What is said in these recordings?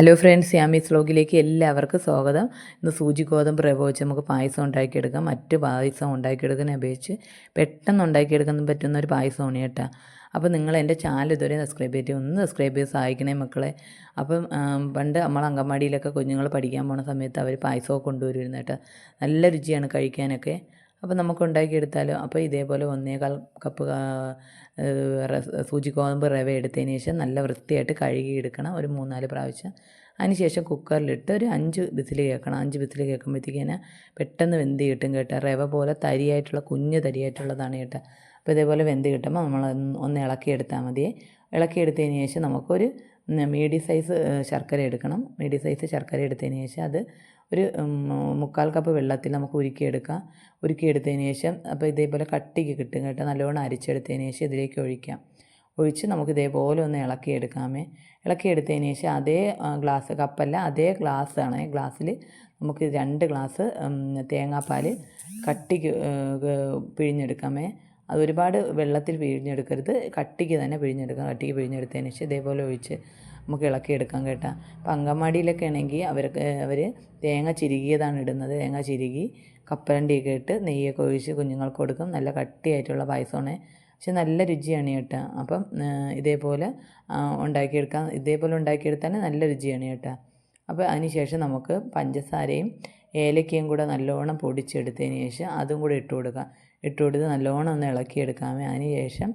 Hello friends Yami's വ്ലോഗിലേക്ക് എല്ലാവർക്കും സ്വാഗതം. ഇന്ന് സൂചി ഗോതമ്പ് വെച്ച് നമുക്ക് പായസം ഉണ്ടാക്കിയെടുക്കാം. മറ്റ് പായസം ഉണ്ടാക്കിയെടുക്കുന്നതിനെ അപേക്ഷിച്ച് പെട്ടെന്ന് ഉണ്ടാക്കിയെടുക്കാൻ പറ്റുന്ന ഒരു പായസമാണ് കേട്ടോ. അപ്പോൾ നിങ്ങൾ എന്റെ ചാനൽ ഇതുവരെ സബ്സ്ക്രൈബ് ചെയ്തിട്ട് ഒന്ന് സബ്സ്ക്രൈബ് ചെയ്ത് സഹായിക്കണേ മക്കളെ. അപ്പം പണ്ട് നമ്മൾ അങ്കമാടിയിലൊക്കെ കുഞ്ഞുങ്ങൾ പഠിക്കാൻ പോണ സമയത്ത് അവർ പായസമൊക്കെ കൊണ്ടുവരുമായിരുന്നു കേട്ടോ. നല്ല രുചിയാണ് കഴിക്കാനൊക്കെ. അപ്പോൾ നമുക്ക് ഉണ്ടാക്കിയെടുത്താലോ? അപ്പോൾ ഇതേപോലെ ഒന്നേകാൽ കപ്പ് കാ- സൂചി ഗോതമ്പ് റവ എടുത്തതിന് ശേഷം നല്ല വൃത്തിയായിട്ട് കഴുകി എടുക്കണം ഒരു മൂന്നാൽ പ്രാവശ്യം. അതിന് ശേഷം കുക്കറിലിട്ട് ഒരു അഞ്ച് വിസിൽ കേൾക്കണം. അഞ്ച് വിസിൽ കേൾക്കുമ്പോഴത്തേക്കിനെ പെട്ടെന്ന് വെന്ത് കിട്ടും കേട്ടോ. റവ പോലെ തരിയായിട്ടുള്ള കുഞ്ഞ് തരിയായിട്ടുള്ളതാണ് കേട്ടോ. അപ്പോൾ ഇതേപോലെ വെന്ത് കിട്ടുമ്പോൾ നമ്മൾ ഒന്ന് ഇളക്കിയെടുത്താൽ മതിയേ. ഇളക്കിയെടുത്തതിന് ശേഷം നമുക്കൊരു മീഡിയം സൈസ് ശർക്കര എടുക്കണം. മീഡിയം സൈസ് ശർക്കര എടുത്തതിന് ശേഷം അത് ഒരു മുക്കാൽ കപ്പ് വെള്ളത്തിൽ നമുക്ക് ഉരുക്കിയെടുക്കാം. ഉരുക്കിയെടുത്തതിന് ശേഷം അപ്പോൾ ഇതേപോലെ കട്ടിക്ക് കിട്ടും കേട്ടോ. നല്ലോണം അരിച്ചെടുത്തതിന് ശേഷം ഇതിലേക്ക് ഒഴിക്കാം. ഒഴിച്ച് നമുക്ക് ഇതേപോലെ ഒന്ന് ഇളക്കിയെടുക്കാമേ. ഇളക്കിയെടുത്തതിന് ശേഷം അതേ ഗ്ലാസ് കപ്പല്ല അതേ ഗ്ലാസ് ആണ്. ഗ്ലാസ്സിൽ നമുക്ക് രണ്ട് ഗ്ലാസ് തേങ്ങാപ്പാൽ കട്ടിക്ക് പിഴിഞ്ഞെടുക്കാമേ. അത് ഒരുപാട് വെള്ളത്തിൽ പിഴിഞ്ഞെടുക്കരുത്. കട്ടിക്ക് തന്നെ പിഴിഞ്ഞെടുക്കാം കട്ടിക്ക് പിഴിഞ്ഞെടുത്തതിന് ശേഷം ഇതേപോലെ ഒഴിച്ച് നമുക്ക് ഇളക്കിയെടുക്കാം കേട്ടോ. അപ്പം അങ്കമാടിയിലൊക്കെ ആണെങ്കിൽ അവർക്ക് അവർ തേങ്ങ ചിരുകിയതാണ് ഇടുന്നത്. തേങ്ങ ചിരുകി കപ്പലണ്ടിയൊക്കെ ഇട്ട് നെയ്യൊക്കെ ഒഴിച്ച് കുഞ്ഞുങ്ങൾക്ക് കൊടുക്കും. നല്ല കട്ടിയായിട്ടുള്ള പായസമാണ്. പക്ഷെ നല്ല രുചിയാണ് കേട്ടോ. അപ്പം ഇതേപോലെ ഉണ്ടാക്കിയെടുക്കാം. ഇതേപോലെ ഉണ്ടാക്കിയെടുത്താൽ നല്ല രുചിയാണ് കേട്ടോ. അപ്പോൾ അതിന് ശേഷം നമുക്ക് പഞ്ചസാരയും ഏലക്കയും കൂടെ നല്ലോണം പൊടിച്ചെടുത്തതിന് ശേഷം അതും കൂടെ ഇട്ട് കൊടുക്കാം. ഇട്ട് കൊടുത്ത് നല്ലോണം ഒന്ന് ഇളക്കിയെടുക്കാമേ. അതിന് ശേഷം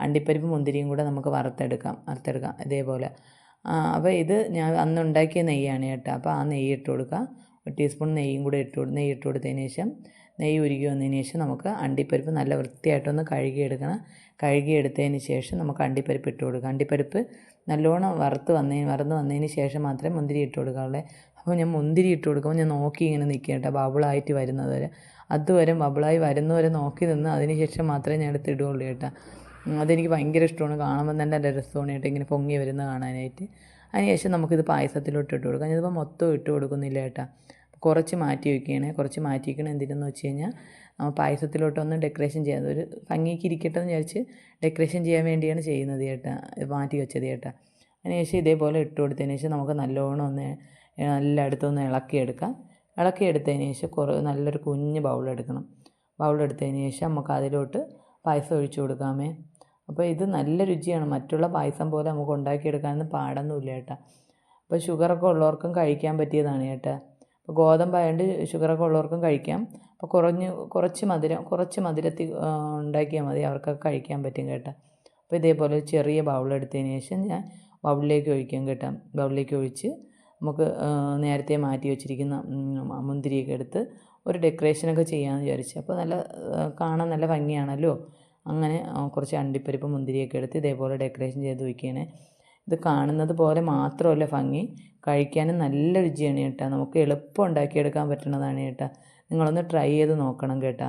അണ്ടിപ്പരിപ്പ് മുന്തിരിയും കൂടെ നമുക്ക് വറുത്തെടുക്കാം. വറുത്തെടുക്കാം. ഇതേപോലെ. അപ്പോൾ ഇത് ഞാൻ അന്ന് ഉണ്ടാക്കിയ നെയ്യാണ് കേട്ടോ. അപ്പോൾ ആ നെയ്യ് ഇട്ട് കൊടുക്കുക ഒരു ടീസ്പൂൺ നെയ്യും കൂടെ ഇട്ട് നെയ്യ് ഇട്ട് കൊടുത്തതിന് ശേഷം നെയ്യ് ഉരുകി വന്നതിന് ശേഷം നമുക്ക് അണ്ടിപ്പരിപ്പ് നല്ല വൃത്തിയായിട്ടൊന്ന് കഴുകിയെടുക്കണം. കഴുകിയെടുത്തതിന് ശേഷം നമുക്ക് അണ്ടിപ്പരിപ്പ് ഇട്ട് കൊടുക്കാം. അണ്ടിപ്പരിപ്പ് നല്ലോണം വറുത്ത് വന്നതിന് വറന്ന് വന്നതിന് ശേഷം മാത്രമേ മുന്തിരി ഇട്ട് കൊടുക്കാവുള്ളൂ. അപ്പോൾ ഞാൻ മുന്തിരി ഇട്ട് കൊടുക്കുമ്പോൾ ഞാൻ നോക്കി ഇങ്ങനെ നിൽക്കുക കേട്ടോ ബബിളായിട്ട് വരുന്നത്. വരെ അതുവരെ ബബിളായി വരുന്നവരെ നോക്കി നിന്ന് അതിന് ശേഷം മാത്രമേ ഞാൻ എടുത്ത് ഇടുകയുള്ളൂ കേട്ടോ. അതെനിക്ക് ഭയങ്കര ഇഷ്ടമാണ്. കാണുമ്പോൾ തന്നെ എന്റെ രസമാണ് കേട്ടോ ഇങ്ങനെ പൊങ്ങി വരുന്നത് കാണാനായിട്ട്. അതിന് ശേഷം നമുക്കിത് പായസത്തിലോട്ട് ഇട്ട് കൊടുക്കാം. ഞാനിപ്പോൾ മൊത്തം ഇട്ട് കൊടുക്കുന്നില്ല കേട്ടോ. കുറച്ച് മാറ്റി വയ്ക്കുകയാണ്. കുറച്ച് മാറ്റി വയ്ക്കണം എന്തിനെന്ന് വെച്ച് കഴിഞ്ഞാൽ പായസത്തിലോട്ടൊന്ന് ഡെക്കറേഷൻ ചെയ്യാൻ ഒരു ഭംഗിക്ക് ഇരിക്കട്ടെ എന്ന് വിചാരിച്ച് ഡെക്കറേഷൻ ചെയ്യാൻ വേണ്ടിയാണ് ചെയ്യുന്നത് ചേട്ടാ മാറ്റി വെച്ചത് ചേട്ടാ അതിന് ശേഷം ഇതേപോലെ ഇട്ട് കൊടുത്തതിന് ശേഷം നമുക്ക് നല്ലോണം ഒന്ന് എല്ലായിടത്തും ഇളക്കിയെടുക്കാം ഇളക്കിയെടുത്തതിന് ശേഷം കുറേ നല്ലൊരു കുഞ്ഞ് ബൗളെടുക്കണം ബൗളെടുത്തതിന് ശേഷം നമുക്ക് അതിലോട്ട് പായസം ഒഴിച്ചു കൊടുക്കാമേ. അപ്പോൾ ഇത് നല്ല രുചിയാണ്. മറ്റുള്ള പായസം പോലെ നമുക്ക് ഉണ്ടാക്കിയെടുക്കാനൊന്നും പാടൊന്നുമില്ല ഏട്ടാ. അപ്പോൾ ഷുഗറൊക്കെ ഉള്ളവർക്കും കഴിക്കാൻ പറ്റിയതാണ് ഏട്ടാ. അപ്പോൾ ഗോതമ്പായതുകൊണ്ട് ഷുഗറൊക്കെ ഉള്ളവർക്കും കഴിക്കാം. അപ്പോൾ കുറഞ്ഞ് കുറച്ച് മധുരം കുറച്ച് മധുരത്തിൽ ഉണ്ടാക്കിയാൽ മതി. അവർക്കൊക്കെ കഴിക്കാൻ പറ്റും കേട്ടോ. അപ്പോൾ ഇതേപോലെ ചെറിയ ബൗളെടുത്തതിന് ശേഷം ഞാൻ ബൗളിലേക്ക് ഒഴിക്കാം കേട്ടോ. ബൗളിലേക്ക് ഒഴിച്ച് നമുക്ക് നേരത്തെ മാറ്റി വെച്ചിരിക്കുന്ന മുന്തിരിയൊക്കെ എടുത്ത് ഒരു ഡെക്കറേഷനൊക്കെ ചെയ്യാമെന്ന് വിചാരിച്ചു. അപ്പോൾ നല്ല കാണാൻ നല്ല ഭംഗിയാണല്ലോ? അങ്ങനെ കുറച്ച് അണ്ടിപ്പരിപ്പ് മുന്തിരിയൊക്കെ എടുത്ത് ഇതേപോലെ ഡെക്കറേഷൻ ചെയ്ത് വയ്ക്കുകയാണ് ഇത് കാണുന്നത് പോലെ മാത്രമല്ല ഭംഗി. കഴിക്കാനും നല്ല രുചിയാണ് കേട്ടോ. നമുക്ക് എളുപ്പം ഉണ്ടാക്കിയെടുക്കാൻ പറ്റുന്നതാണ് കേട്ടോ. നിങ്ങളൊന്ന് ട്രൈ ചെയ്ത് നോക്കണം കേട്ടോ.